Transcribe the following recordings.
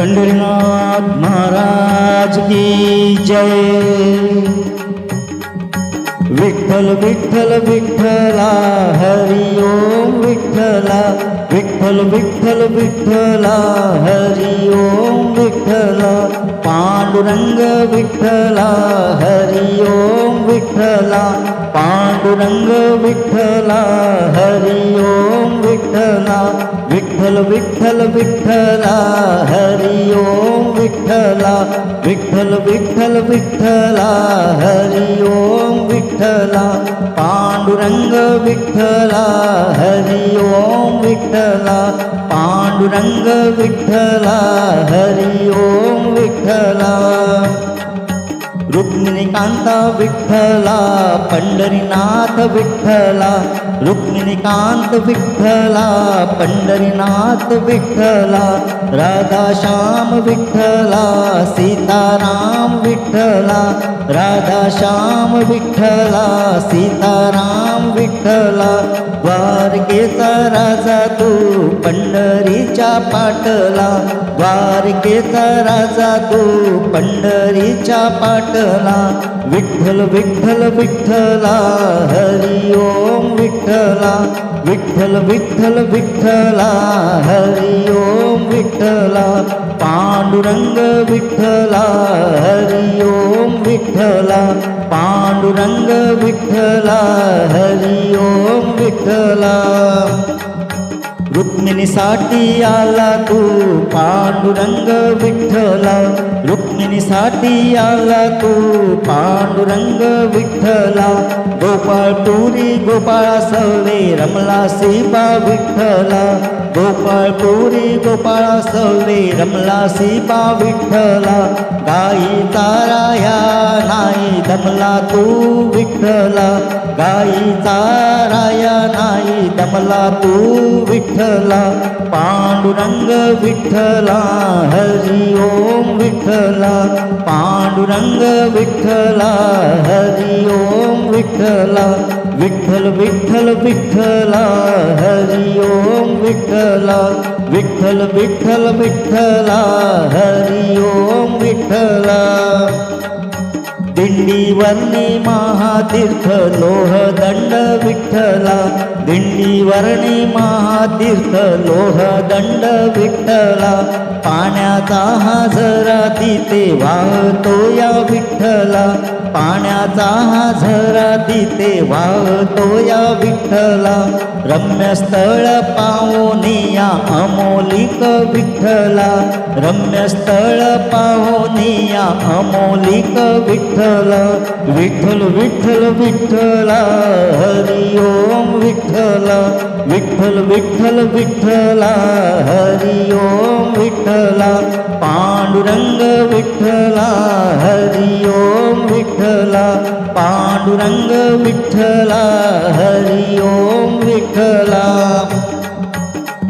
पंढरीनाथ महाराज की जय। विठ्ठल विठ्ठल विठ्ठला हरि ओम विठ्ठला। विठ्ठल विठ्ठल विठ्ठला हरि ओम विठ्ठला। पांडुरंग विठ्ठला हरि ओम विठ्ठला। पांडुरंग विठ्ठला हरि ओम विठ्ठला। विठ्ठल विठ्ठल विठ्ठला हरि ओम विठ्ठला विठ्ठल विठ्ठल विठ्ठला हरि ओम विठ्ठला पांडुरंग विठ्ठला हरि ओम विठ्ठला पांडुरंग विठ्ठला हरि ओम विठ्ठला रुक्मिणीकांता विठ्ठला पंढरीनाथ विठ्ठला रुक्मिणीकांत विठ्ठला पंढरीनाथ विठ्ठला राधाश्याम विठ्ठला सीताराम विठ्ठला राधा श्याम विठ्ठला सीताराम विठ्ठला द्वारकेचा राजा तू पंढरीच्या पाटला. द्वारकेचा राजा तू पंढरीच्या पाटला. विठ्ठल विठ्ठल विठ्ठला हरि ओम विठ्ठला. विठ्ठल विठ्ठल विठ्ठला हरि ओम विठ्ठला. पांडुरंग विठ्ठला हरि ओम विठ्ठला. पांडुरंग विठ्ठला हरि ओम विठ्ठला. रुक्मिणीसाठी आला तू पांडुरंग विठ्ठला. रुक्मिणीसाठी आला तू पांडुरंग विठ्ठला गोपाळ पुरी गोपाळा सवे रमला सीबा विठ्ठला गोपाळ पुरी गोपाळा सवे रमला सीबा विठ्ठला. गाई ताराया नाही दमला तू विठ्ठला. गाई ताराया नाही दमला तू विठ्ठला. पांडुरंग विठ्ठला हरि ओम विठ्ठला. पांडुरंग विठ्ठला हरि ओम विठ्ठला विठ्ठल विठ्ठल विठ्ठला हरि ओम विठ्ठला विठ्ठल विठ्ठल विठ्ठला हरि ओम विठ्ठला. दिंडीवर्णी महातीर्थ लोह दंड विठ्ठला. दिंडीवर्णी महातीर्थ लोह दंड विठ्ठला. पाण्याचा हा झरा तिथे वाहतो या विठ्ठला. पाण्याचा हा झरा तिथे वाहतो या विठ्ठला. रम्य स्थळ पाहुनिया अमोलिक विठ्ठला. रम्य स्थळ पाहुनिया अमोलिक विठ्ठला. विठ्ठल विठ्ठल विठ्ठला हरि ओम विठ्ठला विठ्ठल विठ्ठल विठ्ठला हरि ओम विठ्ठला पांडुरंग विठ्ठला हरि ओम विठ्ठला पांडुरंग विठ्ठला हरि ओम विठ्ठला.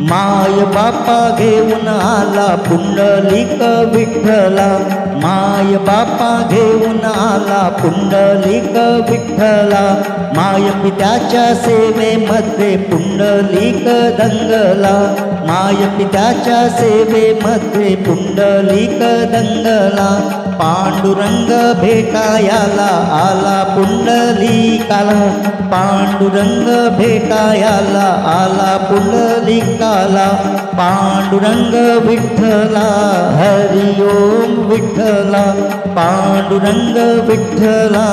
माय बापा घेऊन आला पुंडलिक विठ्ठला माय बापा घेऊन आला पुंडलिक विठ्ठला. माय पित्याच्या सेवेमध्ये पुंडलिक दंगला. माय पित्याच्या सेवेमध्ये पुंडलिक दंगला. पांडुरंग भेटायाला आला पुंडलिकाला. पांडुरंग भेटायाला आला पुंडलिकाला. पांडुरंग विठ्ठला हरि ओम विठ्ठला. पांडुरंग विठ्ठला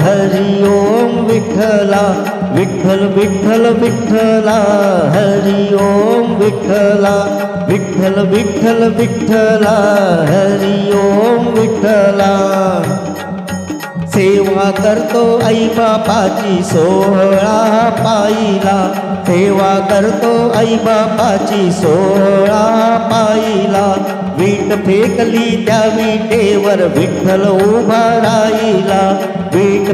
हरि ओम विठ्ठला. विठ्ठल विठ्ठल विठ्ठला हरि ओम विठ्ठला. विठ्ठल विठ्ठल, विठ्ठला, हरि ओम विठ्ठला। सेवा करतो आई बापाची सोहळा पाहिला सेवा करतो आई बापाची सोहळा पाहिला वीट फेकली त्या विटेवर विठ्ठल उभा राहिला।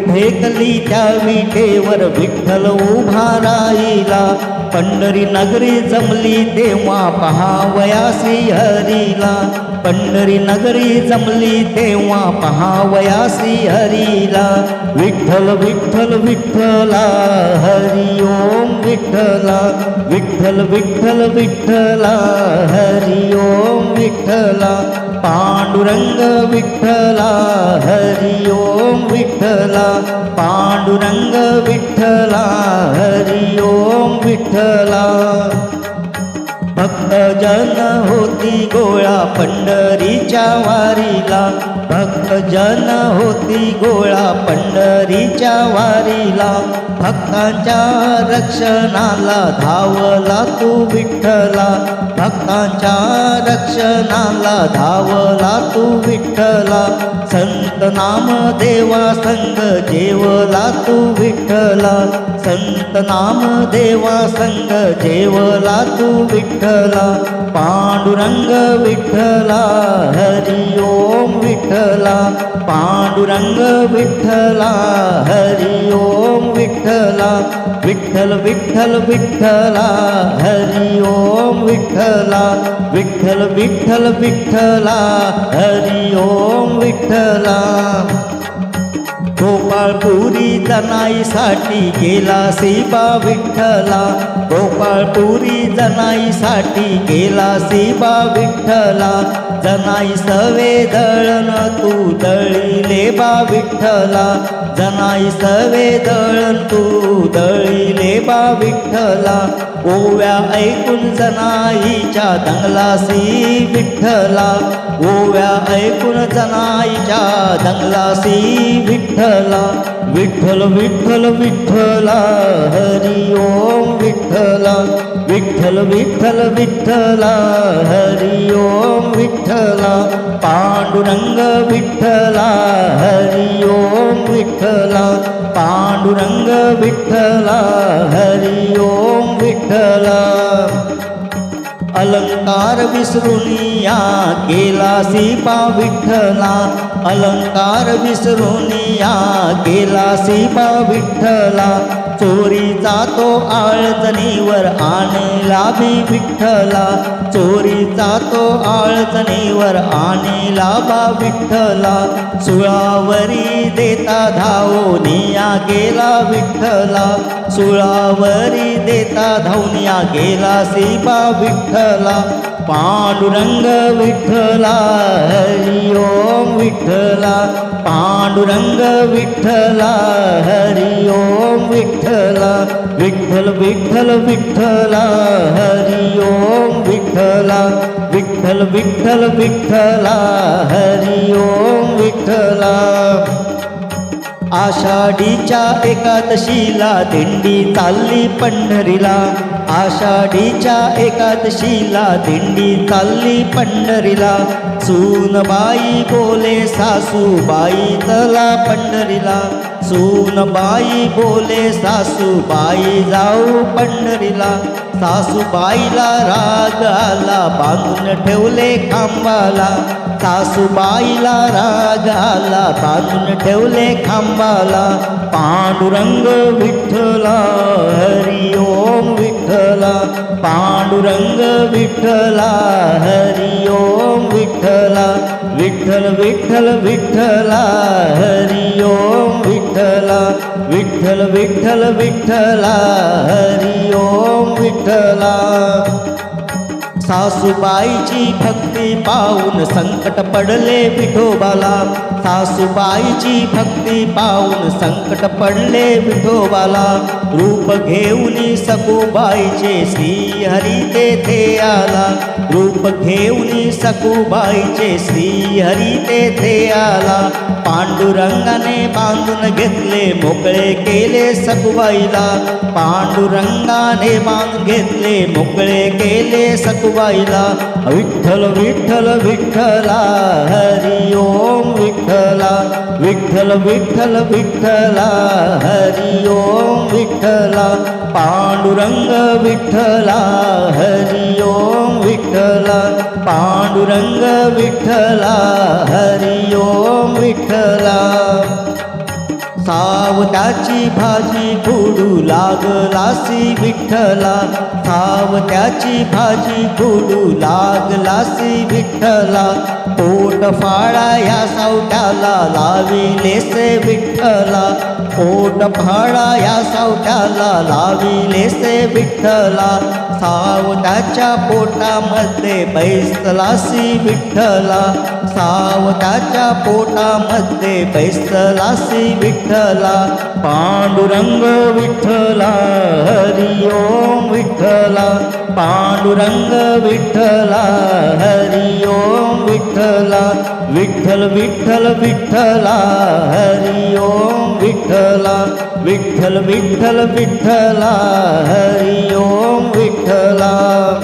भेटली त्या विठेवर विठ्ठल उभा राहिला. पंढरी नगरी जमली तेव्हा पहावयासी हरीला. पंढरी नगरी जमली तेव्हा पहावयासी हरीला. विठ्ठल विठ्ठल विठ्ठला हरि ओम विठ्ठला. विठ्ठल विठ्ठल विठ्ठला हरि ओम विठ्ठला. पांडुरंग विठ्ठला हरी ओम विठ्ठला. पांडुरंग विठ्ठला हरी ओम विठ्ठला. भक्तजन होती गोळा पंढरीच्या वारीला. भक्त जन होती गोळा पंढरीच्या वारीला. भक्तांच्या रक्षणाला धावला तू विठ्ठला. भक्तांच्या रक्षणाला धावला तू विठ्ठला. संत नाम देवा संग जेवला तू विठ्ठला. संत नाम देवा संग जेवला तू विठ्ठला. पांडुरंग विठ्ठला हरी ओम विठ्ठला. पांडुरंग विठ्ठला हरी ओम विठ्ठला. विठ्ठल विठ्ठल विठ्ठला हरी ओम विठ्ठला. विठ्ठल विठ्ठल विठ्ठला हरी ओम विठ्ठला. गोपाळपुरी जनाईसाठी गेला सीबा विठ्ठला. गोपाळपुरी जनाईसाठी गेला सीबा विठ्ठला. जनाई सवे दळण तू दळीले बा विठ्ठला. जनाई सवे दळण तू दळीले बा विठ्ठला. ओव्या ऐकून जनाईच्या दंगलासी विठ्ठला. ओव्या ऐकून जनाईच्या दंगलासी विठ्ठला. विठ्ठल विठ्ठल विठ्ठला हरी ओम विठ्ठला. विठ्ठल विठ्ठल विठ्ठला हरी ओम विठ्ठला. पांडुरंग विठ्ठला हरी ओम विठ्ठला. पांडुरंग विठ्ठला हरी ओम विठ्ठला. अलंकार विसरून या सीपा विठ्ठला. अलंकार विसरून या गेला सीपा विठ्ठला. चोरी जातो आळजणीवर आणला बी विठ्ठला. चोरी जातो आळजणीवर आणला बा विठ्ठला. सुळावरी देता धावनिया गेला विठ्ठला. सुळावरी देता धावनिया गेला सीबा विठ्ठला. पांडुरंग विठ्ठला हरी ओम विठ्ठला पांडुरंग विठ्ठला हरी ओम विठ्ठला विठ्ठल विठ्ठल विठ्ठला हरी ओम विठ्ठला विठ्ठल विठ्ठल आषाढीच्या एकादशीला दिंडी चालली पंढरीला. आषाढीच्या एकादशीला दिंडी चालली पंढरीला. सूनबाई बोले सासूबाई चला पंढरीला. सूनबाई बोले सासूबाई जाऊ पंढरीला. सासूबाईला राग आला बांधून ठेवले खांबाला. सासूबाईला राग आला बांधून ठेवले खांबाला. पांडुरंग विठ्ठला हरी ओम विठ्ठला. पांडुरंग विठ्ठला हरिओम विठ्ठला विठ्ठल विठ्ठल विठ्ठला हरिओम विठ्ठला विठ्ठल विठ्ठल विठ्ठला हरिओम विठ्ठला। सासूबाईची भक्ती पाहून संकट पडले विठोबाला. सासूबाईची भक्ती पाहून संकट पडले विठोबाला. रूप घेऊन सकुबाईचे श्री हरी तेथे आला. रूप घेऊन सकुबाईचे श्री हरी तेथे आला. पांडुरंगाने बांधून घेतले मोकळे केले सकुबाईला पांडुरंगाने बांधून घेतले मोकळे केले वाईला. विठ्ठल विठ्ठल विठ्ठला हरी ओम विठ्ठला. विठ्ठल विठ्ठल विठ्ठला हरी ओम विठ्ठला. पांडुरंग विठ्ठला हरी ओम विठ्ठला. पांडुरंग विठ्ठला हरी ओम विठ्ठला. सावत्याची भाजी फोडू लागलासी विठ्ठला. सावत्याची भाजी फोडू लागलासी विठ्ठला. पोट फाळा या सावट्याला लाविलेसे विठ्ठला. पोट फाळा या सावट्याला लाविलेसे विठ्ठला. सावताच्या पोटामध्ये बैसलासी विठ्ठला. सावताच्या पोटामध्ये बैसलासी विठ्ठला. पांडुरंग विठ्ठला हरि ओम विठ्ठला. पांडुरंग विठ्ठला हरि ओम विठ्ठला. विठ्ठल विठ्ठल विठ्ठला हरि ओम विठ्ठला. विठ्ठल विठ्ठल विठ्ठला हरि ओम विठ्ठला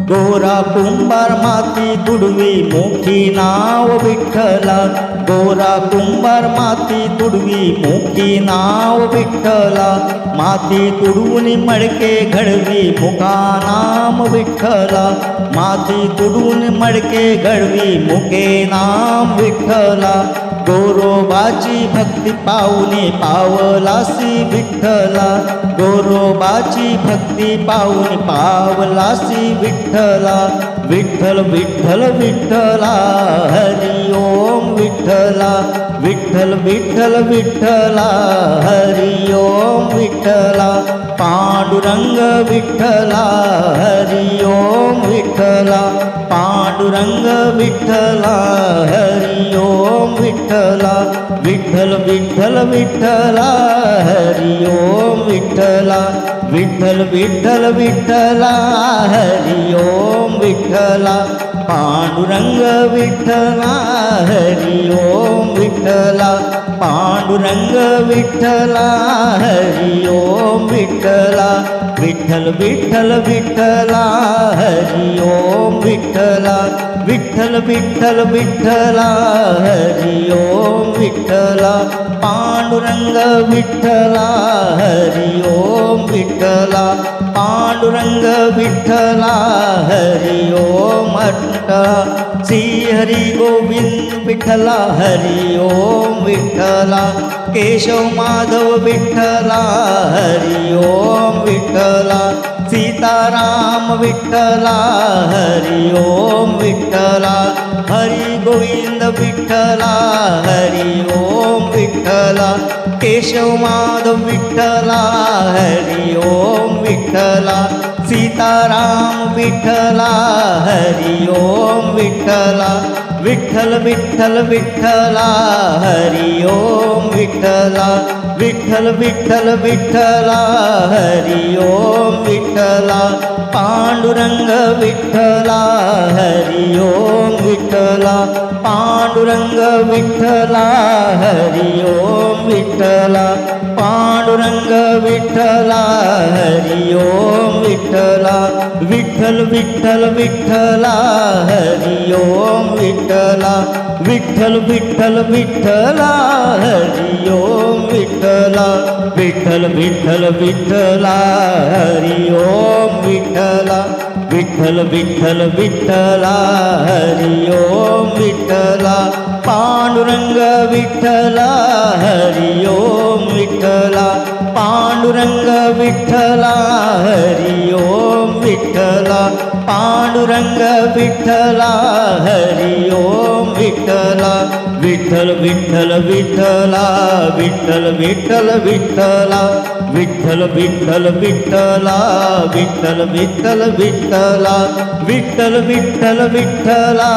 गोरा कुंभार माती तुडवी मोठी नाव विठ्ठला. गोरा कुंभार माती तुडवी मोठी नाव विठ्ठला. माती तुडवून मडके घडवी मुका नाम विठ्ठला. माती तुडून मडके घडवी मुके नाम विठ्ठला. गोरोबाची भक्ती पाहुणे पावलासी विठ्ठला. गोरोबाची भक्ती पाहुणे पावलासी विठ्ठला. விட்டல விட்டல விட்டலா ஹரி ஓம் விட்டலா. விட்டல விட்டல விட்டலா ஹரி ஓம் விட்டலா. பாண்டுரங்க விட்டலா ஹரி ஓம் விட்டலா. பாண்டுரங்க விட்டலா ஹரி ஓம் விட்டலா. விட்டல விட்டல விட்டலா ஹரி ஓம் விட்டலா. விட்டல விட்டல விட்டலா ஹரி विठ्ठला पांडुरंग विठ्ठला हरि ओम विठ्ठला पांडुरंग विठ्ठला हरि ओम विठ्ठला विठ्ठल विठ्ठल विठ्ठला हरि ओम विठ्ठला विठ्ठल विठ्ठल विठ्ठला हरि ओम विठ्ठला पांडुरंग विठ्ठला हरि ओम विठ्ठला पांडुरंग विठ्ठला हरि ओम श्री हरि गोविंद विठ्ठला हरि ओम विठ्ठला केशव माधव विठ्ठला हरि ओम विठ्ठला सीताराम विठ्ठला हरि ओम विठ्ठला हरि गोविंद विठ्ठला हरि ओम विठ्ठला केशव माधव विठ्ठला हरि ओम विठ्ठला सीताराम विठ्ठला हरि ओम विठ्ठला विठ्ठल विठ्ठल विठ्ठला हरि ओम विठ्ठला विठ्ठल विठ्ठल विठ्ठला हरि ओम विठ्ठला पांडुरंग विठ्ठला हरि ओम विठ्ठला पांडुरंग विठ्ठला हरि ओम विठ्ठला पांडुरंग विठ्ठला हरि ओम विठ्ठला विठ्ठल विठ्ठल विठ्ठला हरि ओम विठ्ठला विठ्ठल विठ्ठल विठ्ठला हरी ओम विठ्ठला विठ्ठल विठ्ठल विठ्ठला हरि ओम विठ्ठला विठ्ठल विठ्ठल विठ्ठला हरि ओम विठ्ठला पांडुरंग विठ्ठला हरि ओम விட்டலா பாண்டுரங்க விட்டலா ஹரி ஓம் விட்டலா பாண்டுரங்க விட்டலா ஹரி ஓம் விட்டலா. விட்டல் விட்டல் விட்டலா விட்டல் விட்டல் விட்டலா. विठ्ठल विठ्ठल विठ्ठला विठ्ठल विठ्ठल विठ्ठला विठ्ठल विठ्ठल विठ्ठला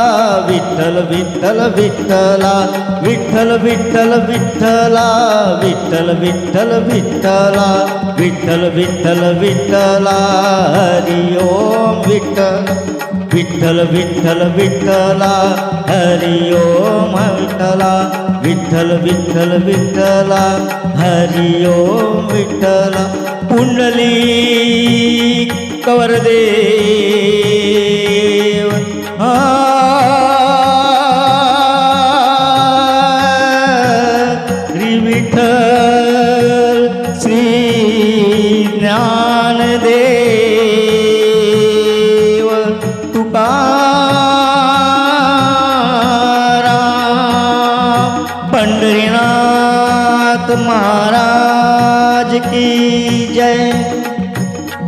विठ्ठल विठ्ठल विठ्ठला विठ्ठल विठ्ठल विठ्ठला विठ्ठल विठ्ठल विठ्ठला विठ्ठल विठ्ठल विठ्ठला हरि ओम विठ्ठल। विठ्ठल विठ्ठल विठ्ठला हरि ओम विठ्ठला. विठ्ठल विठ्ठल विठ्ठला हरि ओम विठ्ठला. पुंडली कवरदेव